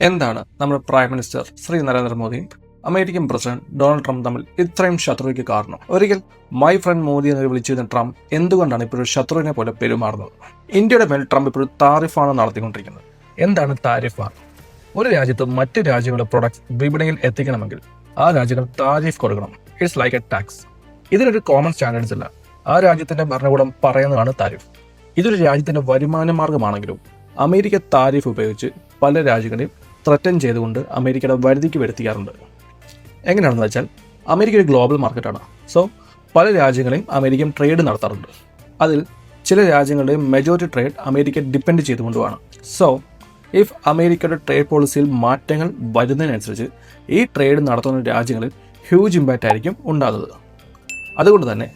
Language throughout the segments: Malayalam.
എന്താണ് നമ്മുടെ പ്രൈം മിനിസ്റ്റർ ശ്രീ നരേന്ദ്രമോദിയും അമേരിക്കൻ പ്രസിഡന്റ് ഡൊണാൾഡ് ട്രംപ് തമ്മിൽ ഇത്രയും ശത്രുതയ്ക്ക് കാരണം? ഒരിക്കൽ മൈ ഫ്രണ്ട് മോദി എന്ന് വിളിച്ചിരുന്ന ട്രംപ് എന്തുകൊണ്ടാണ് ഇപ്പോഴും ശത്രുവിനെ പോലെ പെരുമാറുന്നത്? ഇന്ത്യയുടെ മേൽ ട്രംപ് ഇപ്പോഴും താരിഫാണ് നടത്തിക്കൊണ്ടിരിക്കുന്നത്. എന്താണ് താരിഫ് ഒരു രാജ്യത്ത് മറ്റ് രാജ്യങ്ങളുടെ പ്രൊഡക്ട്സ് വിപണിയിൽ എത്തിക്കണമെങ്കിൽ ആ രാജ്യങ്ങൾ താരിഫ് കൊടുക്കണം. ഇറ്റ്സ് ലൈക്ക് എ ടാക്സ് ഇതിനൊരു കോമൺ സ്റ്റാൻഡേർഡ്സ് ഇല്ല. ആ രാജ്യത്തിന്റെ ഭരണകൂടം പറയുന്നതാണ് താരിഫ്. ഇതൊരു രാജ്യത്തിന്റെ വരുമാന മാർഗമാണെങ്കിലും അമേരിക്ക താരിഫ് ഉപയോഗിച്ച് പല രാജ്യങ്ങളെയും ത്രറ്റൻ ചെയ്തുകൊണ്ട് അമേരിക്കയുടെ വരുതിക്ക് വരുത്തിക്കാറുണ്ട്. എങ്ങനെയാണെന്ന് വെച്ചാൽ അമേരിക്ക ഒരു ഗ്ലോബൽ മാർക്കറ്റാണ് സോ പല രാജ്യങ്ങളെയും അമേരിക്കൻ ട്രേഡ് നടത്താറുണ്ട്. അതിൽ ചില രാജ്യങ്ങളുടെ മെജോറിറ്റി ട്രേഡ് അമേരിക്ക ഡിപ്പെൻഡ് ചെയ്തുകൊണ്ടുമാണ്. സോ ഇഫ് അമേരിക്കയുടെ ട്രേഡ് പോളിസിയിൽ മാറ്റങ്ങൾ വരുന്നതിനനുസരിച്ച് ഈ ട്രേഡ് നടത്തുന്ന രാജ്യങ്ങളിൽ ഹ്യൂജ് ഇമ്പാക്റ്റ് ആയിരിക്കും ഉണ്ടാകുന്നത്. അതുകൊണ്ട് തന്നെ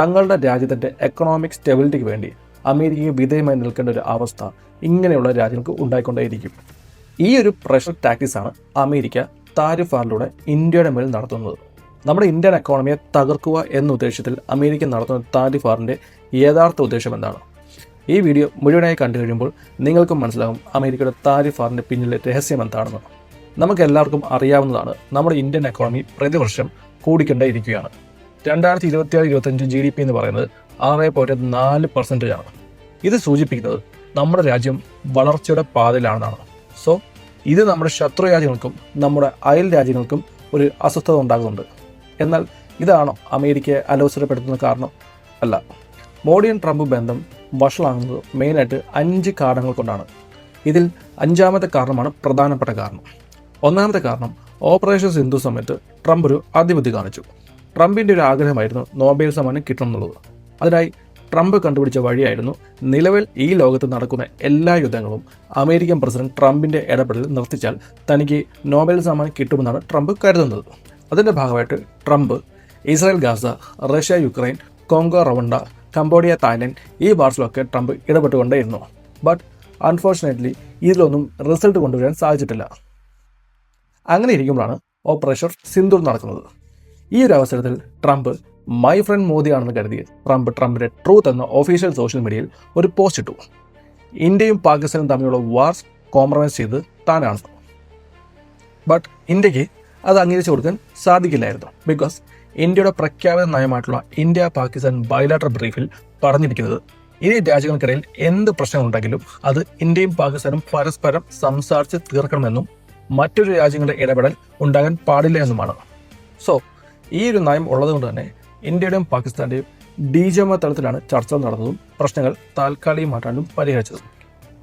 തങ്ങളുടെ രാജ്യത്തിന്റെ എക്കണോമിക് സ്റ്റെബിലിറ്റിക്ക് വേണ്ടി അമേരിക്കയ്ക്ക് വിധേയമായി നിൽക്കേണ്ട ഒരു അവസ്ഥ ഇങ്ങനെയുള്ള രാജ്യങ്ങൾക്ക് ഉണ്ടായിക്കൊണ്ടേയിരിക്കും. ഈ ഒരു പ്രഷർ ടാക്ടിക്സാണ് അമേരിക്ക താരിഫാറിലൂടെ ഇന്ത്യയുടെ മേൽ നടത്തുന്നത്. നമ്മുടെ ഇന്ത്യൻ എക്കോണമിയെ തകർക്കുക എന്ന ഉദ്ദേശത്തിൽ അമേരിക്ക നടത്തുന്ന താരിഫാറിന്റെ യഥാർത്ഥ ഉദ്ദേശം എന്താണ്? ഈ വീഡിയോ മുഴുവനായി കണ്ടു കഴിയുമ്പോൾ നിങ്ങൾക്കും മനസ്സിലാകും അമേരിക്കയുടെ താരിഫാറിന്റെ പിന്നിലെ രഹസ്യം എന്താണെന്ന്. നമുക്ക് എല്ലാവർക്കും അറിയാവുന്നതാണ് നമ്മുടെ ഇന്ത്യൻ എക്കോണമി പ്രതിവർഷം കൂടിക്കൊണ്ടേയിരിക്കുകയാണ് രണ്ടായിരത്തി ഇരുപത്തിയാറ് ഇരുപത്തഞ്ച് ജി ഡി പി എന്ന് പറയുന്നത് ആറ് പോയിന്റ് നാല് പെർസെന്റേജ് ആണ്. ഇത് സൂചിപ്പിക്കുന്നത് നമ്മുടെ രാജ്യം വളർച്ചയുടെ പാതയിലാണെന്നാണ്. സോ ഇത് നമ്മുടെ ശത്രു രാജ്യങ്ങൾക്കും നമ്മുടെ അയൽ രാജ്യങ്ങൾക്കും ഒരു അസ്വസ്ഥത ഉണ്ടാകുന്നുണ്ട്. എന്നാൽ ഇതാണോ അമേരിക്കയെ അലോസരപ്പെടുത്തുന്ന കാരണം? അല്ല. മോഡിയും ട്രംപ് ബന്ധം വഷളാകുന്നത് മെയിനായിട്ട് അഞ്ച് കാരണങ്ങൾ കൊണ്ടാണ്. ഇതിൽ അഞ്ചാമത്തെ കാരണമാണ് പ്രധാനപ്പെട്ട കാരണം. ഒന്നാമത്തെ കാരണം ഓപ്പറേഷൻ സിന്ധു സമയത്ത് ട്രംപ് ഒരു അതിബുദ്ധി കാണിച്ചു. ട്രംപിന്റെ ഒരു ആഗ്രഹമായിരുന്നു നോബൽ സമ്മാനം കിട്ടണം എന്നുള്ളത്. അതിനായി ട്രംപ് കണ്ടുപിടിച്ച വഴിയായിരുന്നു നിലവിൽ ഈ ലോകത്ത് നടക്കുന്ന എല്ലാ യുദ്ധങ്ങളും അമേരിക്കൻ പ്രസിഡന്റ് ട്രംപിന്റെ ഇടപെടൽ നിർത്തിച്ചാൽ തനിക്ക് നോബൽ സമ്മാനം കിട്ടുമെന്നാണ് ട്രംപ് കരുതുന്നത്. അതിന്റെ ഭാഗമായിട്ട് Trump Israel Gaza Russia Ukraine Congo Rwanda Cambodia Thailand ഈ വാർസിലൊക്കെ ട്രംപ് ഇടപെട്ടുകൊണ്ടേയിരുന്നു. ബട്ട് അൺഫോർച്ചുനേറ്റ്ലി ഇതിലൊന്നും റിസൾട്ട് കൊണ്ടുവരാൻ സാധിച്ചിട്ടില്ല. അങ്ങനെ ഇരിക്കുമ്പോഴാണ് ഓപ്പറേഷൻ സിന്ദൂർ നടക്കുന്നത്. ഈ ഒരു അവസരത്തിൽ ട്രംപ് മൈ ഫ്രണ്ട് മോദിയാണെന്ന് കരുതി ട്രംപ് ട്രംപിന്റെ ട്രൂത്ത് എന്ന ഒഫീഷ്യൽ സോഷ്യൽ മീഡിയയിൽ ഒരു പോസ്റ്റ് ഇട്ടു. ഇന്ത്യയും പാകിസ്ഥാനും തമ്മിലുള്ള വാർസ് കോംപ്രമൈസ് ചെയ്ത് താനാണ്. ബട്ട് ഇന്ത്യയ്ക്ക് അത് അംഗീകരിച്ചു കൊടുക്കാൻ സാധിക്കില്ലായിരുന്നു. ബിക്കോസ് ഇന്ത്യയുടെ പ്രഖ്യാപിത നയമായിട്ടുള്ള ഇന്ത്യ പാകിസ്ഥാൻ ബയലാട്ടർ ബ്രീഫിൽ പറഞ്ഞിരിക്കുന്നത് ഇരു രാജ്യങ്ങൾക്കിടയിൽ എന്ത് പ്രശ്നമുണ്ടെങ്കിലും അത് ഇന്ത്യയും പാകിസ്ഥാനും പരസ്പരം സംസാരിച്ച് തീർക്കണമെന്നും മറ്റൊരു രാജ്യങ്ങളുടെ ഇടപെടൽ ഉണ്ടാകാൻ പാടില്ല എന്നുമാണ്. സോ ഈ ഒരു നയം ഉള്ളതുകൊണ്ട് തന്നെ ഇന്ത്യയുടെയും പാകിസ്ഥാന്റെയും ഡി ജി എം തലത്തിലാണ് ചർച്ചകൾ നടന്നതും പ്രശ്നങ്ങൾ താൽക്കാലികമായിട്ടാണ് പരിഹരിച്ചതും.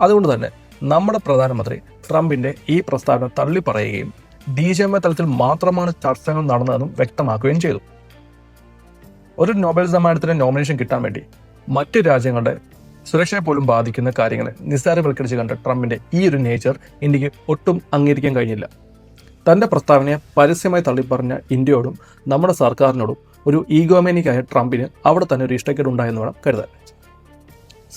അതുകൊണ്ട് തന്നെ നമ്മുടെ പ്രധാനമന്ത്രി ട്രംപിന്റെ ഈ പ്രസ്താവന തള്ളിപ്പറയുകയും ഡി ജി എം എ തലത്തിൽ മാത്രമാണ് ചർച്ചകൾ നടന്നതെന്നും വ്യക്തമാക്കുകയും ചെയ്തു. ഒരു നോബൽ സമ്മാനത്തിന് നോമിനേഷൻ കിട്ടാൻ വേണ്ടി മറ്റു രാജ്യങ്ങളുടെ സുരക്ഷയെ പോലും ബാധിക്കുന്ന കാര്യങ്ങളെ നിസ്സാരവൽക്കരിച്ച് കണ്ട ട്രംപിന്റെ ഈ ഒരു നേച്ചർ ഇന്ത്യയ്ക്ക് ഒട്ടും അംഗീകരിക്കാൻ കഴിഞ്ഞില്ല. തന്റെ പ്രസ്താവനയെ പരസ്യമായി തള്ളിപ്പറഞ്ഞ ഇന്ത്യയോടും നമ്മുടെ സർക്കാരിനോടും ഒരു ഈഗോമേനിക്കായ ട്രംപിന് അവിടെ തന്നെ ഒരു ഇഷ്ടക്കേട് ഉണ്ടായെന്ന് വേണം കരുതാൻ.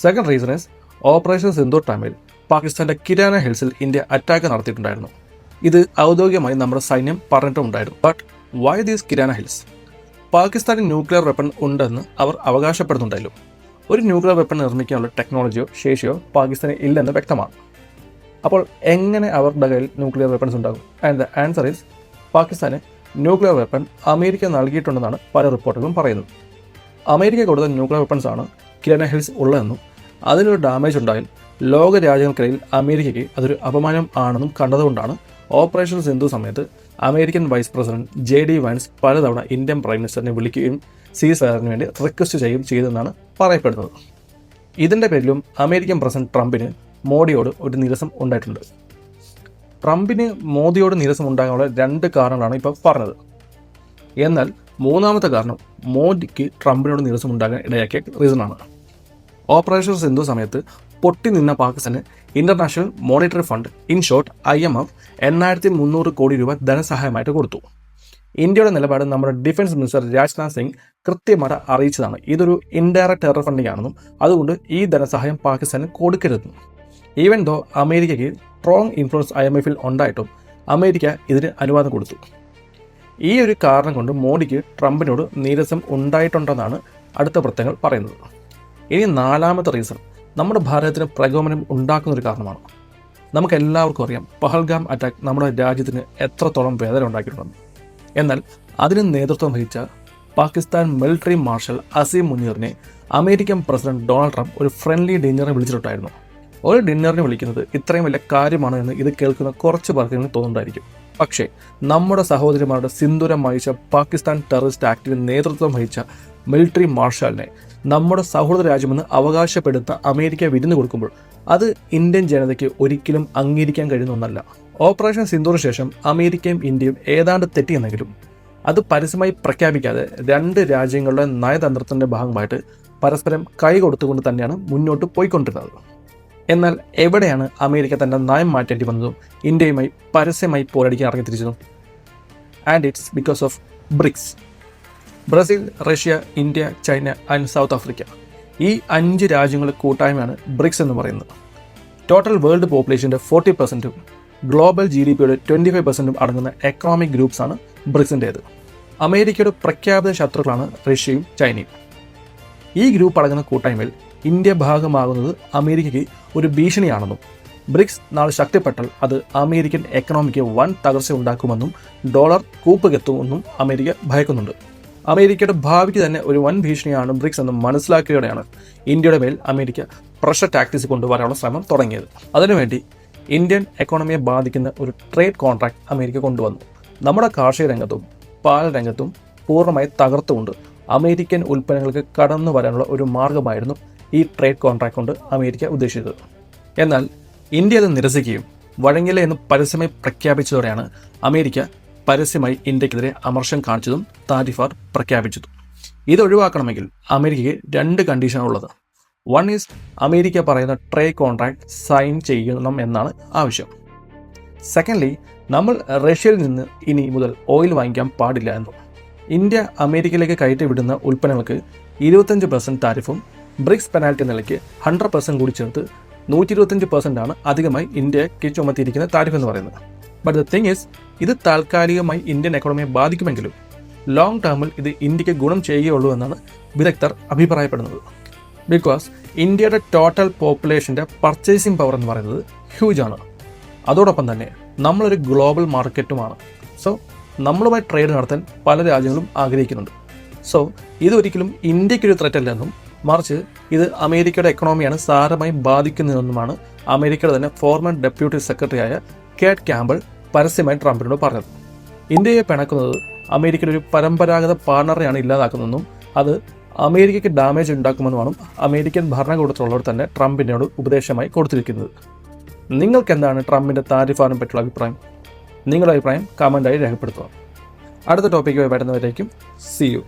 Second reason is operation Sindhu ടൈമിൽ പാകിസ്ഥാന്റെ കിരാന ഹിൽസിൽ ഇന്ത്യ അറ്റാക്ക് നടത്തിയിട്ടുണ്ടായിരുന്നു. ഇത് ഔദ്യോഗികമായി നമ്മുടെ സൈന്യം പറഞ്ഞിട്ടുണ്ടായിരുന്നു but why these Kirana hills? പാകിസ്ഥാനിൽ ന്യൂക്ലിയർ വെപ്പൺ ഉണ്ടെന്ന് അവർ അവകാശപ്പെടുന്നുണ്ടല്ലോ ഒരു ന്യൂക്ലിയർ വെപ്പൺ നിർമ്മിക്കാനുള്ള ടെക്നോളജിയോ ശേഷിയോ പാകിസ്ഥാന് ഇല്ലെന്ന് വ്യക്തമാണ്. അപ്പോൾ എങ്ങനെ അവരുടെ കയ്യിൽ ന്യൂക്ലിയർ വെപ്പൺസ് ഉണ്ടാകും? ആൻഡ് ദ ആൻസർ ഈസ് പാകിസ്ഥാന് ന്യൂക്ലിയർ വെപ്പൺ അമേരിക്ക നൽകിയിട്ടുണ്ടെന്നാണ് പല റിപ്പോർട്ടുകളും പറയുന്നത്. അമേരിക്ക കൊടുത്ത ന്യൂക്ലിയർ വെപ്പൺസ് ആണ് കിരണ ഹിൽസ് ഉള്ളതെന്നും അതിനൊരു ഡാമേജ് ഉണ്ടായാൽ ലോക രാജ്യങ്ങൾക്കിടയിൽ അമേരിക്കയ്ക്ക് അതൊരു അപമാനം ആണെന്നും കണ്ടതുകൊണ്ടാണ് ഓപ്പറേഷൻ സിന്ധു സമയത്ത് American vice president J D Vance പലതവണ ഇന്ത്യൻ പ്രൈം മിനിസ്റ്ററിനെ വിളിക്കുകയും സീസ് ഫയറിന് വേണ്ടി റിക്വസ്റ്റ് ചെയ്യുകയും ചെയ്തെന്നാണ് പറയപ്പെടുന്നത്. ഇതിന്റെ പേരിലും അമേരിക്കൻ പ്രസിഡന്റ് ട്രംപിന് മോഡിയോട് ഒരു നിരസം ഉണ്ടായിട്ടുണ്ട്. ട്രംപിന് മോദിയോട് നിരസം ഉണ്ടാകാനുള്ള രണ്ട് കാരണങ്ങളാണ് ഇപ്പോൾ പറഞ്ഞത്. എന്നാൽ മൂന്നാമത്തെ കാരണം മോദിക്ക് ട്രംപിനോട് നിരസം ഉണ്ടാകാൻ ഇടയാക്കിയ റീസണാണ്. ഓപ്പറേഷൻ സിന്ധു സമയത്ത് പൊട്ടി നിന്ന പാകിസ്ഥാന് International Monetary Fund in short I M F എണ്ണായിരത്തി മുന്നൂറ് കോടി രൂപ ധനസഹായമായിട്ട് കൊടുത്തു. ഇന്ത്യയുടെ നിലപാട് നമ്മുടെ ഡിഫൻസ് മിനിസ്റ്റർ രാജ്നാഥ് സിംഗ് കൃത്യമായിട്ട് അറിയിച്ചതാണ്. ഇതൊരു ഇൻഡയറക്റ്റ് ടെറർ ഫണ്ടിംഗ് ആണെന്നും അതുകൊണ്ട് ഈ ധനസഹായം പാകിസ്ഥാന് കൊടുക്കരുതെന്നും. ഈവൻ ദോ അമേരിക്കയ്ക്ക് സ്ട്രോങ് ഇൻഫ്ലുവൻസ് ഐ എം എഫിൽ ഉണ്ടായിട്ടും അമേരിക്ക ഇതിന് അനുവാദം കൊടുത്തു. ഈ ഒരു കാരണം കൊണ്ട് മോഡിക്ക് ട്രംപിനോട് നീരസം ഉണ്ടായിട്ടുണ്ടെന്നാണ് അടുത്ത വൃത്തങ്ങൾ പറയുന്നത്. ഇനി നാലാമത്തെ റീസൺ നമ്മുടെ ഭാരതത്തിന് പ്രകോപനം ഉണ്ടാക്കുന്ന ഒരു കാരണമാണ്. നമുക്ക് എല്ലാവർക്കും അറിയാം പഹൽഗാം അറ്റാക്ക് നമ്മുടെ രാജ്യത്തിന് എത്രത്തോളം വേദന ഉണ്ടാക്കിയിട്ടുണ്ട് എന്നാൽ അതിന് നേതൃത്വം വഹിച്ച പാകിസ്ഥാൻ മിലിറ്ററി മാർഷൽ അസീം മുനീറിനെ അമേരിക്കൻ പ്രസിഡന്റ് ഡൊണാൾഡ് ട്രംപ് ഒരു ഫ്രണ്ട്ലി ഡിന്നറിന് വിളിച്ചിട്ടുണ്ടായിരുന്നു. ഒരു ഡിന്നറിന് വിളിക്കുന്നത് ഇത്രയും വലിയ കാര്യമാണ് എന്ന് ഇത് കേൾക്കുന്ന കുറച്ച് പേർക്കെങ്കിലും തോന്നുന്നുണ്ടായിരിക്കും. പക്ഷേ നമ്മുടെ സഹോദരിമാരുടെ സിന്ദൂരം വഹിച്ച പാകിസ്ഥാൻ ടെററിസ്റ്റ് ആക്ടിന് നേതൃത്വം വഹിച്ച മിലിറ്ററി മാർഷലിനെ നമ്മുടെ സൗഹൃദ രാജ്യമെന്ന് അവകാശപ്പെടുന്ന അമേരിക്ക വിരുന്ന് കൊടുക്കുമ്പോൾ അത് ഇന്ത്യൻ ജനതയ്ക്ക് ഒരിക്കലും അംഗീകരിക്കാൻ കഴിയുന്ന ഒന്നല്ല. ഓപ്പറേഷൻ സിന്ദൂറിന് ശേഷം അമേരിക്കയും ഇന്ത്യയും ഏതാണ്ട് തെറ്റിയെന്നെങ്കിലും അത് പരസ്യമായി പ്രഖ്യാപിക്കാതെ രണ്ട് രാജ്യങ്ങളുടെ നയതന്ത്രത്തിന്റെ ഭാഗമായിട്ട് പരസ്പരം കൈ കൊടുത്തുകൊണ്ട് തന്നെയാണ് മുന്നോട്ട് പോയിക്കൊണ്ടിരുന്നത്. എന്നാൽ എവിടെയാണ് അമേരിക്ക തന്റെ നയം മാറ്റേണ്ടി വന്നതും ഇന്ത്യയുമായി പരസ്യമായി പോരടിക്കാൻ ഇറങ്ങിത്തിരിച്ചതും? And it's because of BRICS Brazil Russia India China and South Africa ഈ അഞ്ച് രാജ്യങ്ങളുടെ കൂട്ടായ്മയാണ് ബ്രിക്സ് എന്ന് പറയുന്നത്. ടോട്ടൽ വേൾഡ് പോപ്പുലേഷന്റെ ഫോർട്ടി പെർസെന്റും ഗ്ലോബൽ ജി ഡി പിയുടെ ട്വന്റി ഫൈവ് പെർസെന്റും അടങ്ങുന്ന എക്കണോമിക് ഗ്രൂപ്പ്സാണ് ബ്രിക്സിന്റേത് അമേരിക്കയുടെ പ്രഖ്യാപിത ശത്രുക്കളാണ് റഷ്യയും ചൈനയും. ഈ ഗ്രൂപ്പ് അടങ്ങുന്ന കൂട്ടായ്മയിൽ ഇന്ത്യ ഭാഗമാകുന്നത് അമേരിക്കയ്ക്ക് ഒരു ഭീഷണിയാണെന്നും ബ്രിക്സ് നാളെ ശക്തിപ്പെട്ടാൽ അത് അമേരിക്കൻ എക്കണോമിക്ക് വൻ തകർച്ച ഉണ്ടാക്കുമെന്നും ഡോളർ കൂപ്പുകെത്തുമെന്നും അമേരിക്ക ഭയക്കുന്നുണ്ട്. അമേരിക്കയുടെ ഭാവിക്ക് തന്നെ ഒരു വൻ ഭീഷണിയാണ് ബ്രിക്സ് എന്ന് മനസ്സിലാക്കിയോടെയാണ് ഇന്ത്യയുടെ മേൽ അമേരിക്ക പ്രഷർ ടാക്ടിക്സ് കൊണ്ടുവരാനുള്ള ശ്രമം തുടങ്ങിയത്. അതിനുവേണ്ടി ഇന്ത്യൻ എക്കോണമിയെ ബാധിക്കുന്ന ഒരു ട്രേഡ് കോൺട്രാക്ട് അമേരിക്ക കൊണ്ടുവന്നു. നമ്മുടെ കാർഷിക രംഗത്തും പാൽ രംഗത്തും പൂർണമായി തകർത്തുകൊണ്ട് അമേരിക്കൻ ഉൽപ്പന്നങ്ങൾക്ക് കടന്നു വരാനുള്ള ഒരു മാർഗമായിരുന്നു ഈ ട്രേഡ് കോൺട്രാക്ട് കൊണ്ട് അമേരിക്ക ഉദ്ദേശിച്ചത്. എന്നാൽ ഇന്ത്യ അത് നിരസിക്കുകയും വഴങ്ങില്ല എന്ന് പരസ്യമായി പ്രഖ്യാപിച്ചതോടെയാണ് അമേരിക്ക പരസ്യമായി ഇന്ത്യക്കെതിരെ അമർഷം കാണിച്ചതും താരിഫാർ പ്രഖ്യാപിച്ചതും. ഇത് ഒഴിവാക്കണമെങ്കിൽ അമേരിക്കയ്ക്ക് രണ്ട് കണ്ടീഷനാണ് ഉള്ളത്. വൺ ഈസ് അമേരിക്ക പറയുന്ന ട്രേഡ് കോൺട്രാക്ട് സൈൻ ചെയ്യണം എന്നാണ് ആവശ്യം. സെക്കൻഡ്ലി നമ്മൾ റഷ്യയിൽ നിന്ന് ഇനി മുതൽ ഓയിൽ വാങ്ങിക്കാൻ പാടില്ല എന്നും. ഇന്ത്യ അമേരിക്കയിലേക്ക് കയറ്റി വിടുന്ന ഉൽപ്പന്നങ്ങൾക്ക് ഇരുപത്തഞ്ച് പെർസെന്റ് താരിഫും ബ്രിക്സ് പെനാൽറ്റി നിലയ്ക്ക് ഹൺഡ്രഡ് പെർസെന്റ് കൂടി ചേർത്ത് നൂറ്റി ഇരുപത്തഞ്ച് പെർസെന്റ് ആണ് അധികമായി ഇന്ത്യയ്ക്ക് ചുമത്തിയിരിക്കുന്ന താരിഫ് എന്ന് പറയുന്നത്. ബട്ട് ദ തിങ് ഈസ് ഇത് താൽക്കാലികമായി ഇന്ത്യൻ എക്കോണമിയെ ബാധിക്കുമെങ്കിലും ലോങ് ടേമിൽ ഇത് ഇന്ത്യയ്ക്ക് ഗുണം ചെയ്യുകയുള്ളൂ എന്നാണ് വിദഗ്ധർ അഭിപ്രായപ്പെടുന്നത്. ബിക്കോസ് ഇന്ത്യയുടെ ടോട്ടൽ പോപ്പുലേഷന്റെ പർച്ചേസിംഗ് പവർ എന്ന് പറയുന്നത് ഹ്യൂജ് ആണ്. അതോടൊപ്പം തന്നെ നമ്മളൊരു ഗ്ലോബൽ മാർക്കറ്റുമാണ് സോ നമ്മളുമായി ട്രേഡ് നടത്താൻ പല രാജ്യങ്ങളും ആഗ്രഹിക്കുന്നുണ്ട്. സോ ഇതൊരിക്കലും ഇന്ത്യക്കൊരു ത്രെറ്റ് അല്ലെന്നും മറിച്ച് ഇത് അമേരിക്കയുടെ എക്കണോമിയാണ് സാരമായി ബാധിക്കുന്നതെന്നുമാണ് അമേരിക്കയുടെ തന്നെ ഫോർമർ ഡെപ്യൂട്ടി സെക്രട്ടറിയായ കേട്ട് ക്യാമ്പിൾ പരസ്യമായി ട്രംപിനോട് പറഞ്ഞത്. ഇന്ത്യയെ പിണക്കുന്നത് അമേരിക്കയുടെ ഒരു പരമ്പരാഗത പാർട്ണറെയാണ് ഇല്ലാതാക്കുന്നതെന്നും അത് അമേരിക്കയ്ക്ക് ഡാമേജ് ഉണ്ടാക്കുമെന്നുമാണ് അമേരിക്കൻ ഭരണകൂടത്തിലുള്ളവർ തന്നെ ട്രംപിനോട് ഉപദേശമായി കൊടുത്തിരിക്കുന്നത്. നിങ്ങൾക്ക് എന്താണ് ട്രംപിന്റെ താരിഫാറിനെ പറ്റിയുള്ള അഭിപ്രായം? നിങ്ങളുടെ അഭിപ്രായം കമന്റായി രേഖപ്പെടുത്തുക. അടുത്ത ടോപ്പിക്കുമായി വരുന്നവരേക്കും സി യു